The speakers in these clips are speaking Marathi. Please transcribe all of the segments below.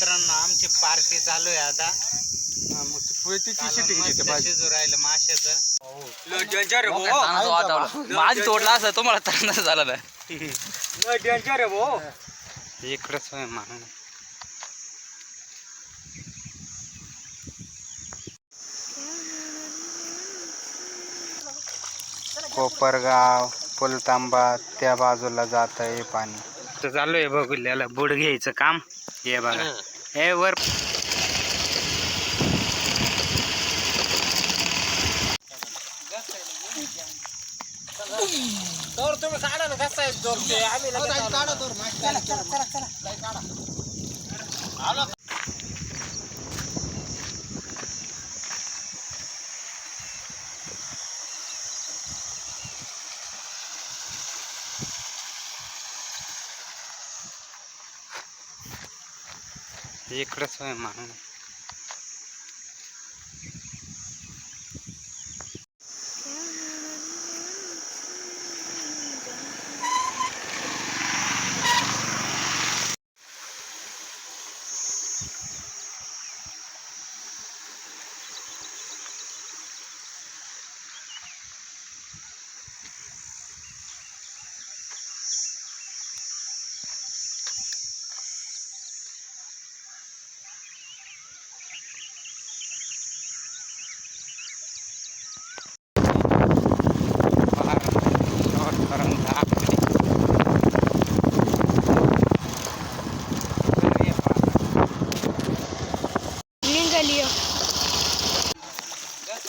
मित्रांनो आमची पार्टी चालू आहे आता. शिजू राहिलं माशाचं. माझी तोडला असं तुम्हाला तानाचं झालं नाही. लय डेंजर आहे भाऊ. इकडंच होय म्हणून कोपरगाव पुलतांबा त्या बाजूला जात आहे पाणी. तर चालू आहे बघुल्याला बुड घ्यायचं काम. हे बघा. हे वर इकडंच होय म्हणून आलो आहे Y creo que es.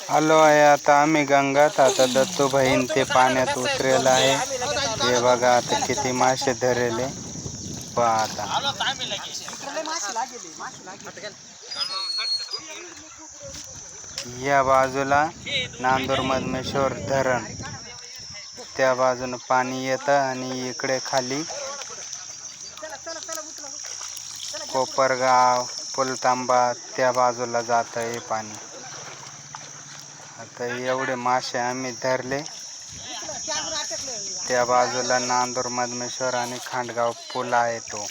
आता आम्ही गंगात. आता दत्तू बहीण ते पाण्यात उतरेल आहे. हे बघा आता किती मासे धरेले. पहा आता या बाजूला नांदूर मधमेश्वर धरण. त्या बाजूनं पाणी येतं आणि इकडे खाली कोपरगाव पुलतांबा त्या बाजूला जात आहे पाणी. आता एवढे मासे आम्ही धरले. त्या बाजूला नांदूर मधमेश्वर आणि खांडगाव पुल आहे तो.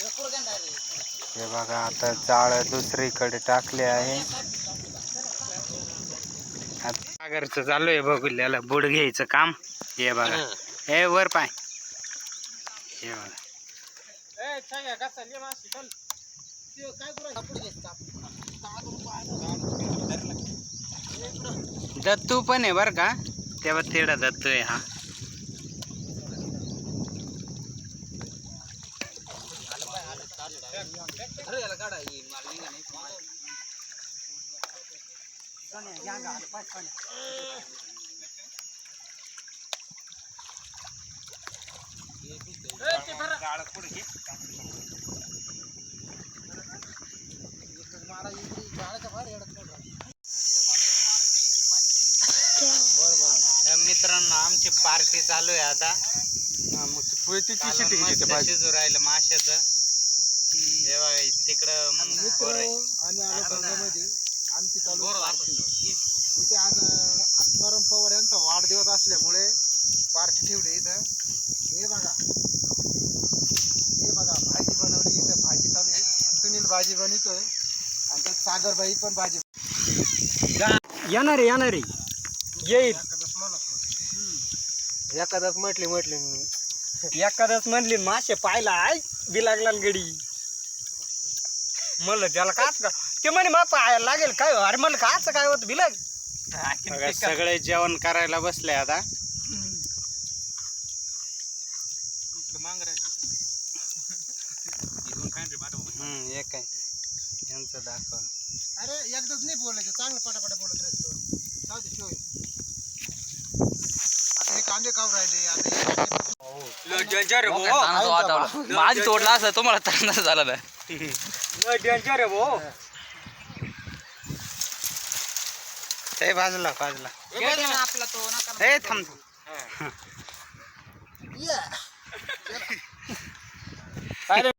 हे बघा आता जाळ दुसरीकडे टाकले आहे. सागरचं चालू आहे बघुल्याला बुड घ्यायचं काम. हे बघा. हे वर पाय. हे बघा. दत्तू पण आहे बरं का? तेव्हा तेवढा दत्तू आहे हा. तर मित्रांनो आमची पार्टी चालू आहे आता. हा, मग ती पोळीची कालवण शिटिंग घेते मस्त भाजी शिजू राहिलं माशाचं. हे बघा तिकडं मग बोर आहे. आम्ही आलो गंगामध्ये. आमची चालू बोर पार्टी. इथे आज अं, आत्माराम पवार यांचा वाढदिवस असल्यामुळे पार्टी ठेवली इथं. हे बघा. हे बघा भाजी बनवली इथं. भाजी चालू आहे. सुनील भाजी बनवतोय. आणि त्यात सागरबाई पण भाजी येणार येणार. येईल. एखादाच म्हटली म्हटली मी. एखादच म्हणली मासे पाहिला आय बी लागला न गडी. म्हणलं त्याला काच का? ते म्हणे मग पाहायला लागेल काय? हो? अरे म्हणलं काच काय होत बिलग बघा, सगळे जेवण करायला बसले आता. हम्म एक आहे. यांचं दाखव. अरे एकदाच नाही बोलायचं. चांगलं पटापटा बोलत राहायचं जाऊ दे शिवाय आता हे कांदे काव राहिले आता हे कांदे- डेंजर आहे भाऊ. माझी तोडला असं तुम्हाला तानाचं झालं नाही. लय डेंजर आहे भाऊ. ते बाजूला बाजूला. हे थांब. थांब.